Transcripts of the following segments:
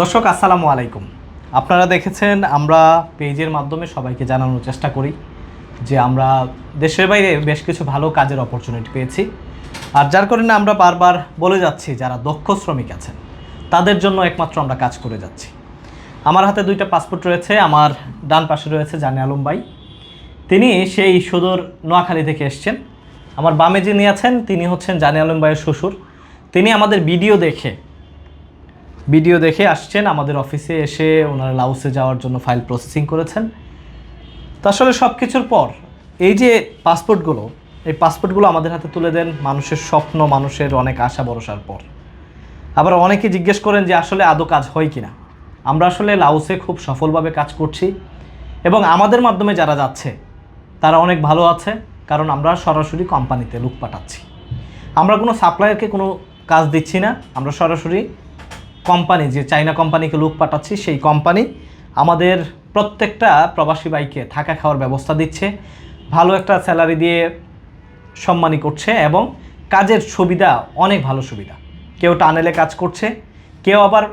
দর্শক, আসসালামু আলাইকুম। আপনারা দেখেছেন, আমরা পেজের মাধ্যমে সবাইকে জানানোর চেষ্টা করি যে আমরা দেশের বাইরে বেশ কিছু ভালো কাজের অপরচুনিটি পেয়েছি। আর যার কারণে আমরা বারবার বলে যাচ্ছি, যারা দক্ষ শ্রমিক আছেন, তাদের জন্য একমাত্র আমরা কাজ করে যাচ্ছি। আমার হাতে দুইটা পাসপোর্ট রয়েছে, আমার ডান পাশে রয়েছে জানে আলম ভাই। তিনি সেই সুদূর নোয়াখালী থেকে এসছেন। আমার বামে যিনি আছেন, তিনি হচ্ছেন জানে আলম ভাইয়ের শ্বশুর। তিনি আমাদের ভিডিও দেখে ভিডিও দেখে আসছেন, আমাদের অফিসে এসে ওনারা লাউসে যাওয়ার জন্য ফাইল প্রসেসিং করেছেন। তো আসলে সব কিছুর পর এই যে পাসপোর্টগুলো, এই পাসপোর্টগুলো আমাদের হাতে তুলে দেন মানুষের স্বপ্ন, মানুষের অনেক আশা ভরসার পর। আবার অনেকে জিজ্ঞেস করেন যে আসলে আদৌ কাজ হয় কি না আমরা আসলে লাউসে খুব সফলভাবে কাজ করছি এবং আমাদের মাধ্যমে যারা যাচ্ছে, তারা অনেক ভালো আছে, কারণ আমরা সরাসরি কোম্পানিতে লুক পাঠাচ্ছি। আমরা কোনো সাপ্লায়ারকে কোনো কাজ দিচ্ছি না, আমরা সরাসরি কোম্পানি যে চাইনা কোম্পানিকে লোক পাঠাচ্ছি, সেই কোম্পানি আমাদের প্রত্যেকটা প্রবাসী বাইকে থাকা খাওয়ার ব্যবস্থা দিচ্ছে, ভালো একটা স্যালারি দিয়ে সম্মানী করছে এবং কাজের সুবিধা, অনেক ভালো সুবিধা। কেউ টানেলে কাজ করছে, কেউ আবার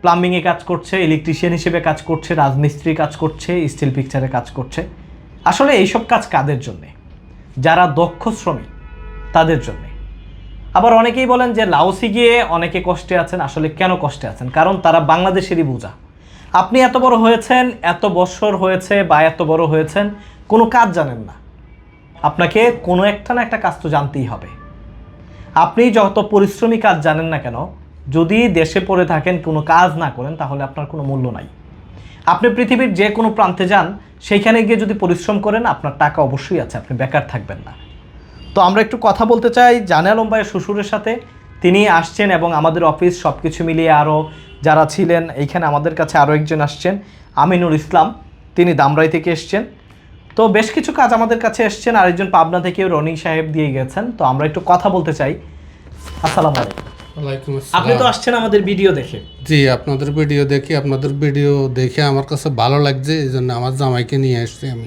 প্লাম্বিংয়ে কাজ করছে ইলেকট্রিশিয়ান হিসেবে কাজ করছে, রাজমিস্ত্রি কাজ করছে স্টিল পিকচারে কাজ করছে। আসলে এইসব কাজ কাদের জন্যে? যারা দক্ষ শ্রমিক, তাদের জন্যে। আবার অনেকেই বলেন যে লাওসে গিয়ে অনেকে কষ্টে আছেন, আসলে কেন কষ্টে আছেন? কারণ তারা বাংলাদেশেরই বোঝা। আপনি এত বড় হয়েছেন, এত বছর হয়েছে বা এত বড় হয়েছেন, কোনো কাজ জানেন না। আপনাকে কোনো একটা না একটা কাজ তো জানতেই হবে। আপনি যত পরিশ্রমী কাজ জানেন না কেন, যদি দেশে পড়ে থাকেন, কোনো কাজ না করেন, তাহলে আপনার কোনো মূল্য নাই। আপনি পৃথিবীর যে কোনো প্রান্তে যান সেইখানে গিয়ে যদি পরিশ্রম করেন, আপনার টাকা অবশ্যই আছে, আপনি বেকার থাকবেন না। তো আমরা একটু কথা বলতে চাই জানে আলম ভাইয়ের শ্বশুরের সাথে। তিনি আসছেন এবং আমাদের অফিস সব কিছু মিলিয়ে আরও যারা ছিলেন এইখানে আমাদের কাছে আরও একজন আসছেন আমিনুর ইসলাম। তিনি দামরাই থেকে এসছেন। তো বেশ কিছু কাজ আমাদের কাছে এসছেন। আরেকজন পাবনা থেকেও রনি সাহেব দিয়ে গেছেন। তো আমরা একটু কথা বলতে চাই। আসসালামু আলাইকুম। আপনি তো আসছেন আমাদের ভিডিও দেখে। জি আপনাদের ভিডিও দেখি আপনাদের ভিডিও দেখে আমার কাছে ভালো লাগছে এই জন্য আমার জামাইকে নিয়ে আসছি আমি।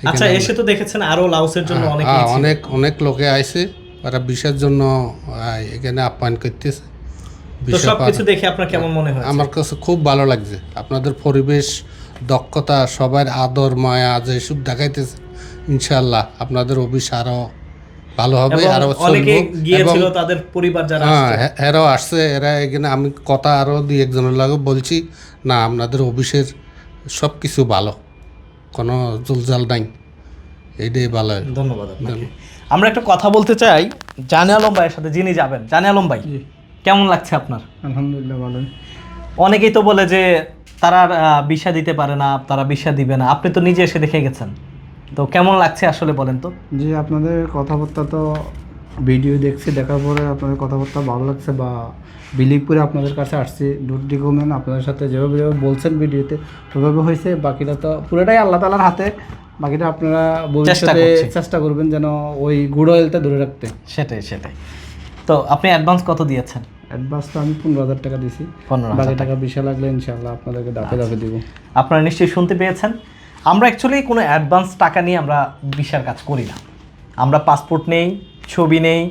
আচ্ছা এসে তো দেখেছেন আরও লাউসের জন্য অনেক হ্যাঁ, অনেক অনেক লোকে আইছে ওরা বিষের জন্য এখানে আপ্যায়ন করতেছে। তো সবকিছু দেখে আপনার কেমন মনে হয় আমার কাছে খুব ভালো লাগছে। আপনাদের পরিবেশ দক্ষতা সবার আদর মায়া যে সব দেখাইতেছে ইনশাল্লাহ আপনাদের অফিস আরও ভালো হবে আরও অনেকে গিয়েছিল তাদের পরিবার যারা হ্যাঁ আসছে। এরাও আসছে এরা এখানে আমি কথা আরও দুই একজনের লাগে বলছি না আপনাদের অফিসের সব কিছু ভালো। কোনো জুলজাল নাই। এইটাই ভালো। ধন্যবাদ আমরা একটা কথা বলতে চাই জানে আলম ভাইয়ের সাথে যিনি যাবেন জানে আলম ভাই কেমন লাগছে আপনার? আলহামদুলিল্লাহ ভালো। অনেকেই তো বলে যে তারা বিষা দিতে পারে না তারা বিষা দিবে না। আপনি তো নিজে এসে দেখে গেছেন। তো কেমন লাগছে আসলে বলেন তো? জি আপনাদের কথাবার্তা তো ভিডিও দেখছি দেখার পরে আপনাদের কথাবার্তা ভালো লাগছে বা বিলিভ করে আপনাদের কাছে আসছি ডুট রিকমেন্ড আপনাদের সাথে যেভাবে যেভাবে বলছেন ভিডিওতে ওইভাবে হয়েছে বাকিটা তো পুরোটাই আল্লাহ তালার হাতে বাকিটা আপনারা ভবিষ্যতে চেষ্টা করবেন যেন ওই গুড অয়েলটা ধরে রাখতে। সেটাই সেটাই। তো আপনি অ্যাডভান্স কত দিয়েছেন? অ্যাডভান্স তো আমি পনেরো হাজার টাকা দিয়েছি। পনেরো হাজার টাকা। বিশাল লাগলে ইনশাল্লাহ আপনাদেরকে দাপে দাপে দিব। আপনারা নিশ্চয়ই শুনতে পেয়েছেন আমরা অ্যাকচুয়ালি কোনো অ্যাডভান্স টাকা নিয়ে আমরা বিশার কাজ করি না। আমরা পাসপোর্ট নেই ছবি নেই।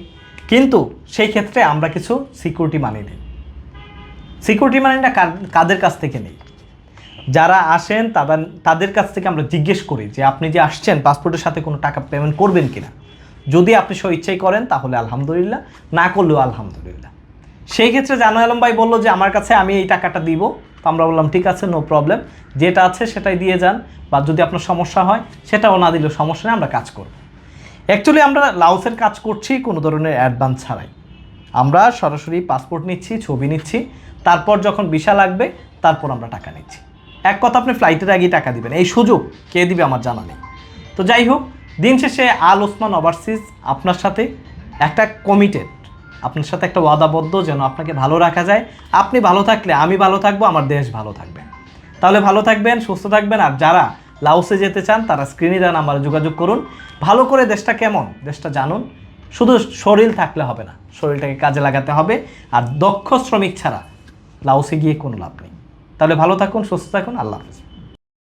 কিন্তু সেই ক্ষেত্রে আমরা কিছু সিকিউরিটি মানি নেই। সিকিউরিটি মানিটা কাদের কাছ থেকে নেই? যারা আসেন তাদের তাদের কাছ থেকে আমরা জিজ্ঞেস করি যে আপনি যে আসছেন পাসপোর্টের সাথে কোনো টাকা পেমেন্ট করবেন কিনা? যদি আপনি স্ব ইচ্ছাই করেন, তাহলে আলহামদুলিল্লাহ। না করলেও আলহামদুলিল্লাহ। সেই ক্ষেত্রে জানু আলম ভাই বলল যে, আমার কাছে আমি এই টাকাটা দিব। তো আমরা বললাম, ঠিক আছে নো প্রবলেম যেটা আছে সেটাই দিয়ে যান। বা যদি আপনার সমস্যা হয়, সেটাও না দিলেও সমস্যা নেই, আমরা কাজ করব। অ্যাকচুয়ালি আমরা লাউসের কাজ করছি, কোনো ধরনের অ্যাডভান্স ছাড়াই। আমরা সরাসরি পাসপোর্ট নিচ্ছি, ছবি নিচ্ছি, তারপর যখন ভিসা লাগবে, তারপর আমরা টাকা নিচ্ছি। এক কথা, আপনি ফ্লাইটের আগেই টাকা দিবেন। এই সুযোগ কে দিবে আমার জানা নেই। তো যাই হোক, দিন শেষে আল ওসমান ওভারসিজ আপনার সাথে একটা কমিটেড আপনার সাথে একটা ওয়াদাবদ্ধ যেন আপনাকে ভালো রাখা যায়। আপনি ভালো থাকলে আমি ভালো থাকব, আমার দেশ ভালো থাকবে। তাহলে ভালো থাকবেন, সুস্থ থাকবেন, আর যারা লাওসে যেতে চান, তারা স্ক্রিনে যান আমার যোগাযোগ করুন। ভালো করে দেশটা কেমন, দেশটা জানুন। শুধু শরীর থাকলে হবে না, শরীরটাকে কাজে লাগাতে হবে। আর দক্ষ শ্রমিক ছাড়া লাউসে গিয়ে কোনো লাভ নেই। তাহলে ভালো থাকুন, সুস্থ থাকুন, আল্লাহ হাফিজ।